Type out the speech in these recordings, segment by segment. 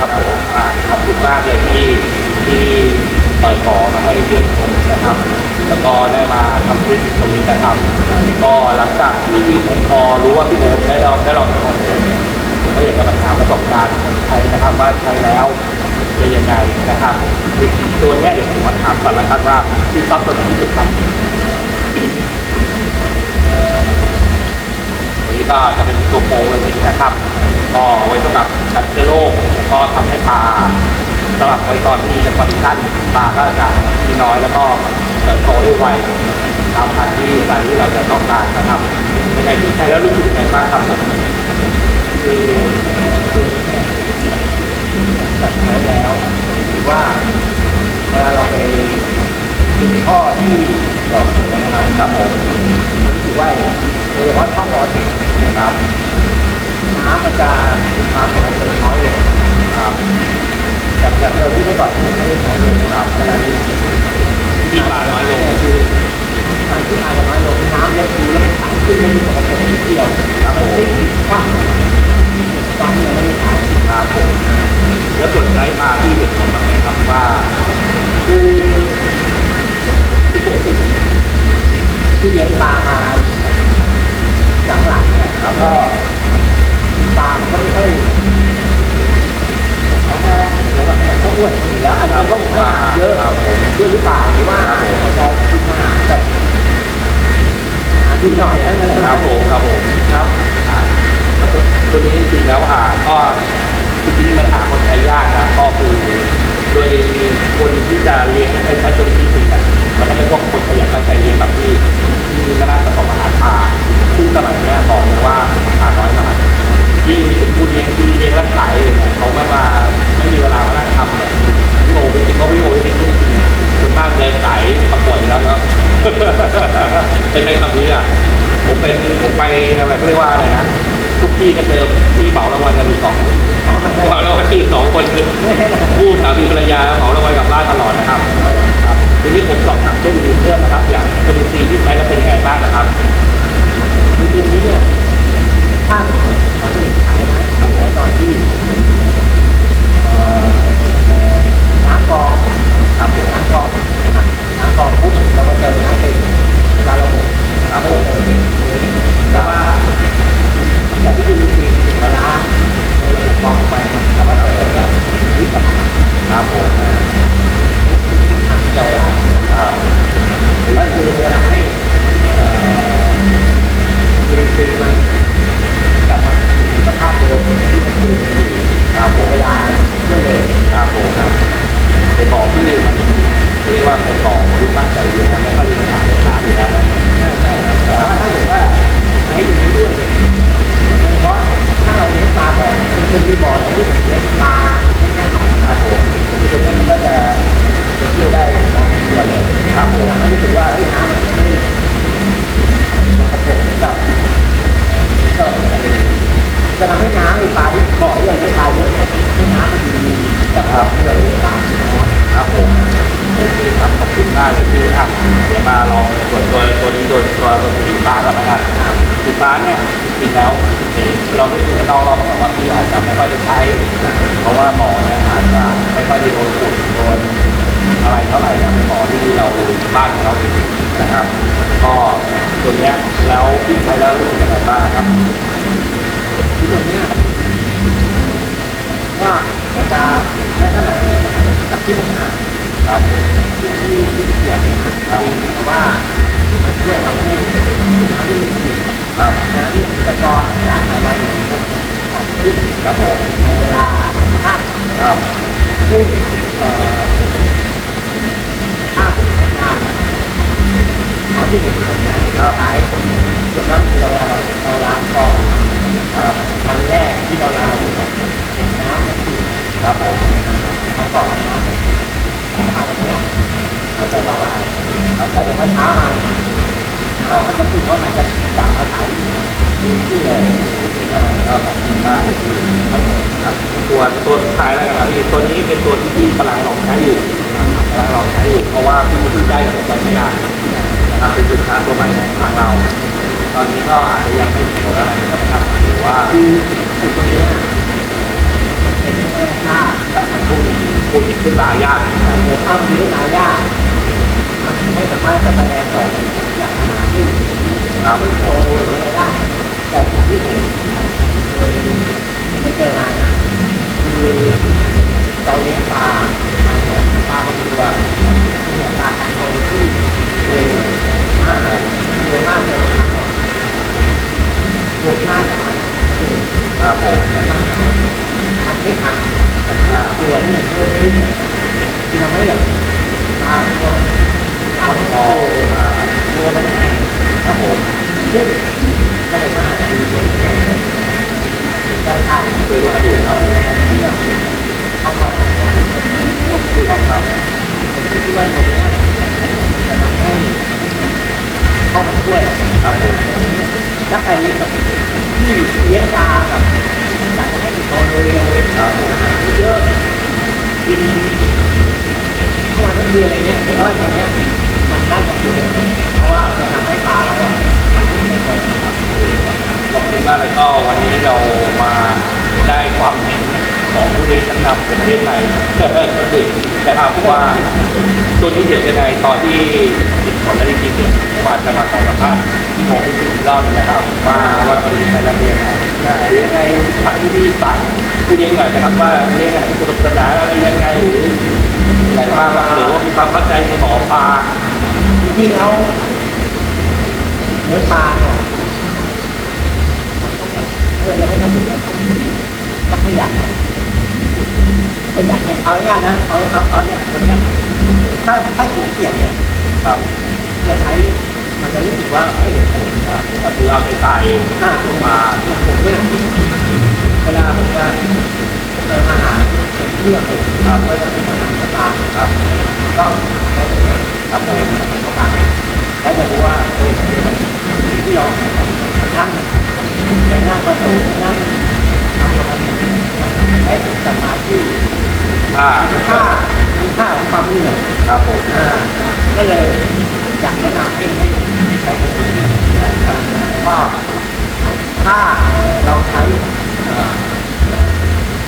ครับผมอ่าขอบคุณมากเลยที่ที่ปล่อยขอมาให้เพื่อนผมนะครับ แล้วก็ได้มาทำธุรกิจตรงนี้นะครับ ก็หลังจากที่ผมพอรู้ว่าพี่โอ๊ตได้ลองได้ลองทำผมผมก็อยากจะมาถามประสบการณ์ของใช้นะครับว่าใช้แล้วเป็นยังไงนะครับตัวเนี้ยเดี๋ยวผมมาถามก่อนละกันว่าที่ซับตัวไหนที่สุดครับตัวนี้ก็จะเป็นตัวโปรเลยนะครับ ก็ไว้สำหรับกัดเชื้อโรคก็ทำให้ปลาสำหรับไว้ตอนที่จะคอนดิชันปลาก็จะมีน้อยแล้วก็เติบโตได้ไวตามพันที่ตายที่เราจะต้องการนะครับในไงที่ใช้แล้วรู้สึกยังไงบ้างครับผมคือคือจัดใช้แล้วหรือว่าเวลาเราไปถึงข้อที่ดอกถึงนะครับครับผมรู้สึกว่าโดยเฉพาะช่องร้อนนะครับน้ำมันจะมาเป็นเป็นน้อยลงครับจากจากเดิมที่เมื่อก่อนที่ไม่ได้ใช้เลยนะครับขณะนี้ ที่ปลาน้อยลง คือการที่มาจะน้อยลงน้ำลดดี แล้วมันขังขึ้นไม่มีปกตินิดเดียวครับผมว่าตอนนี้ยังไม่ได้ใช้ครับผมแล้วส่วนใช้ปลาที่เห็นผมบ้างไหมครับว่าคือที่เลี้ยงปลามาหลังๆเนี่ยแล้วก็ปลาก็ไม่ค่อยเขาแค่แล้วก็เขาอ้วนแล้วอาจจะต้องให้อาเยอะด้วยหรือเปล่าหรือว่าอาจจะกินอาหารแบบ อาหารที่หน่อยนะครับผมครับผมครับตัวนี้จริงแล้วอ่าก็จริงๆมันหาคนใช้ยากนะก็คือโดยคนที่จะเลี้ยงให้ใช้ตัวนี้จริงๆอะมันก็เป็นพวกคนขยันตั้งใจเลี้ยงแบบที่ที่ก็น่าจะประกอบอาหารปลาซึ่งสมัยเนี้บอกเลยว่าปลาน้อยมากยิ่งเป็นผู้เลี้ยงที่เลี้ยงแล้วขายเลยเนี่ยเขาไม่มาไม่มีเวลามานั่งทำเนี่ย คนคือผู้สามีภรรยาของเรางวัลกลับบ้านตลอดนะครับครับทีนี้ผมสอบถามเรื่องอื่นเรื่องนะครับ อย่างจุลินทรีย์ที่ใช้แล้วเป็นยังไงบ้างนะครับ จริงๆเนี่ยถ้าตอนที่ขายนะตอนที่เอ่อน้ำกรองครับน้ำกรองน้ำกรองปุ๊บเราก็เจอน้ำเป็นเวลาเราหมดครับผมแต่ว่าจากที่ดูดีเวลาเรากรองไปเราก็เจอแบบวิปัสสนา ครับผม ใจร้ายครับแล้วคือเวลาให้เอ่อคือคือมันกลับมาสภาพเดิมที่มันคือครับผมเวลาเรื่อยเลย ครับผมครับเป็นบอกที่มันเรียกว่าเป็นบอก ที่ตั้งใจเรียนนะไม่ค่อยมีปัญหาในการอยู่แล้วนะใช่ใช่ครับแต่ว่าถ้าเกิดว่าให้ดูเรื่องเพราะถ้าเราเลี้ยงปลาแบบคือมีบ่อที่เลี้ยงปลาครับผมคือมันก็จะจะเที่ยวได้บางส่วนเลยครับผมไม่รู้สึกว่าเฮ้ยน้ำมันไม่ได้สกปรกกับก็จะทำให้น้ำในปลาที่บ่อที่เราเลี้ยงปลาเยอะเนี่ยให้น้ำมันดีกับเราที่เราเลี้ยงปลาน้อย ครับผมโอเคครับขอบคุณมากเลยที่อะเดี๋ยว มาลองส่วนตัวตัวนี้โดยตัวตัวสีฟ้าก่อนนะครับสีฟ้าเนี่ยจริงแล้วเราไม่ถึงเราเราบางทีอาจจะไม่ค่อยได้ใช้ เพราะว่าหมอเนี่ยอาจจะไม่ค่อยได้โดนฝุ่นโดนอะไรเท่าไหร่นะหมอที่เราบ้านของเราเองนะครับ ก็ตัวเนี้ยแล้วพี่ใช้แล้วรู้สึกยังไงบ้างครับที่ตรงเนี้ยว่าจะได้เท่าไหร่กับที่มันหา ครับที่ที่ที่เกี่ยวกับแต่ว่ามันช่วยทำให้น้ที่มีสีครับน้ำที่ตะกอนจากอะไรขึ้นครับผมในเวลาห้าครับซึ่งเอ่อห้าสิบห้าเอาที่เป็นคนงานเราขายส่วนมากเราเราล้างก่อนครับครั้งแรกที่เราล้างน้ำมันคือครับผมเขาก่อนนะเขาทำเนี่ย เขาจะละลายเขาจะเดี๋ยวมันช้ามาเราก็จะพูดว่ามันจะกลับมาขายที่ที่เลยก็ขอบคุณมากครับครับตัวตัวสุดท้ายแล้วกันครับพี่ตัวนี้เป็นตัวที่พี่กำลังลองใช้อยู่กำลังลองใช้อยู่เพราะว่าพี่เพิ่งได้กับผมไม่นานนะครับเป็นสินค้าตัวใหม่ของทางเรา ตอนนี้ก็อาจจะยังไม่มีผลอะไรนะครับหรือว่าตรงนี้เป็นแค่ค่าคุณขึ้นตายากเกิดข้ามวิทยากมัน ไม่สามารถจะแสดงต่ออย่างที่ครับโตอะไรได้แต่ที่ผมเคยไม่เจอมานะคือเราเลี้ยงปลาปลาบางตัวเนี่ยปลาทางโตที่เร็วมากเร็วมากเลยบวกมากจากมันครับผมมันไม่ทันตัวนี่เพิ่มขึ้นที่ทำให้แบบปลาตัว ปลาโตตัวมันแข็งครับผมซึ่งก็เลยมาดูการทานคือว่าอยู่ครับเอามาคือครับที่ว่าตรงนี้จะทำให้เข้ามาช่วยครับผมถ้าใครที่เลี้ยงปลาแบบอยากจะให้ติดโตเร็วๆ ครับผม เยอะกินเข้ามาทั้งเดือนอะไรเงี้ยเพราะว่าตรงเนี้ยมันน่าจะอยู่เพราะว่าจะทำให้ปลาเราอะมันไม่ค่อยครับ ขอบคุณมากเลยก็วันนี้เรามาได้ความเห็นของผู้เรีย นำประเทศไทยก็คือนะครับว่าตัวนี้เห็นยังไงตอนที่ติดผลและจริงๆเนี่ยมาจะมาขอสัมภาษณ์ที่ผมที่เล่าเนี่ยนะครับว่าว่าตัวนี้ใช้แล้วเป็นยังยังไงทางที่ดีสั่งผู้เลี้ยงนะครับว่าเลี้ยงอะไรสนุกสนานอะไรยังไงหรืออะไรบ้างหรือว่ามีความเข้าใจในหมอปลาจริงๆแล้วเนื้อปลาเนี่ยเพื่อยังไม่ทำถึงต้องขยัน ขยันเนี่ยเอาง่ายนะเอาเอาเอาเนี่ยคนนี้ถ้าถ้าขี้เกียจเนี่ยครับจะใช้มันจะรู้สึกว่าเอ้ยก็คือเอาไปใส่อ่าลงมาผมเนี่ยเวลาผมจะเติมอาหารเลือกเลยครับว่าจะเป็นอาหารปลาครับก็ใช้ตัวนี้ครับผมเข้าไปแล้วจะรู้ว่าเออที่เรานั่งในหน้าประตูนั่ง ทำอะไรได้กลับมาที่อ่าค่าค่าของความเหนื่อยครับผมอ่าก็เลยอยากแนะนำให้ให้ใช้ตัวนี้นะครับก็ถ้าเราใช้เอ่อ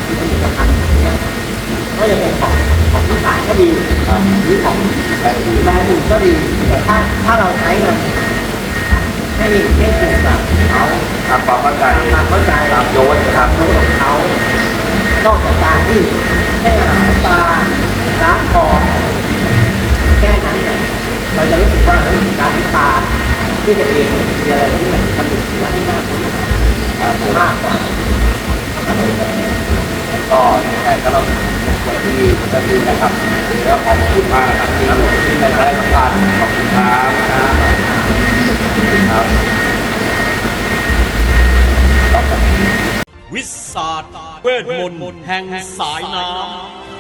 ที่ผลิตภัณฑ์เนี้ยก็จะเป็นของของที่ขายก็ดีครับหรือของได้ดีแบรนด์อื่นก็ดีแต่ถ้าถ้าเราใช้มัน ให้ให้ถูกกับเขาทำความเข้าใจตามเข้าใจตามโยนคตารับมรู้ของเขานอกจากการที่ให้อาหาปลาล้างคอแค่นั้นเนี่ยเราจะรู้สึกว่าการที่ปลาที่จะเองมีอะไรที่มันมันดูว่าให้มากกว่าครับผมากกว่าก็ยังไงก็ต้องอย่างที่จะดีนะครับแล้วขอบคุณมากนะครับที่ที่ได้ได้สัมภาษณ์ขอบคุณครับ ครับวิสาดเวทมนต์แห่งสายน้ำ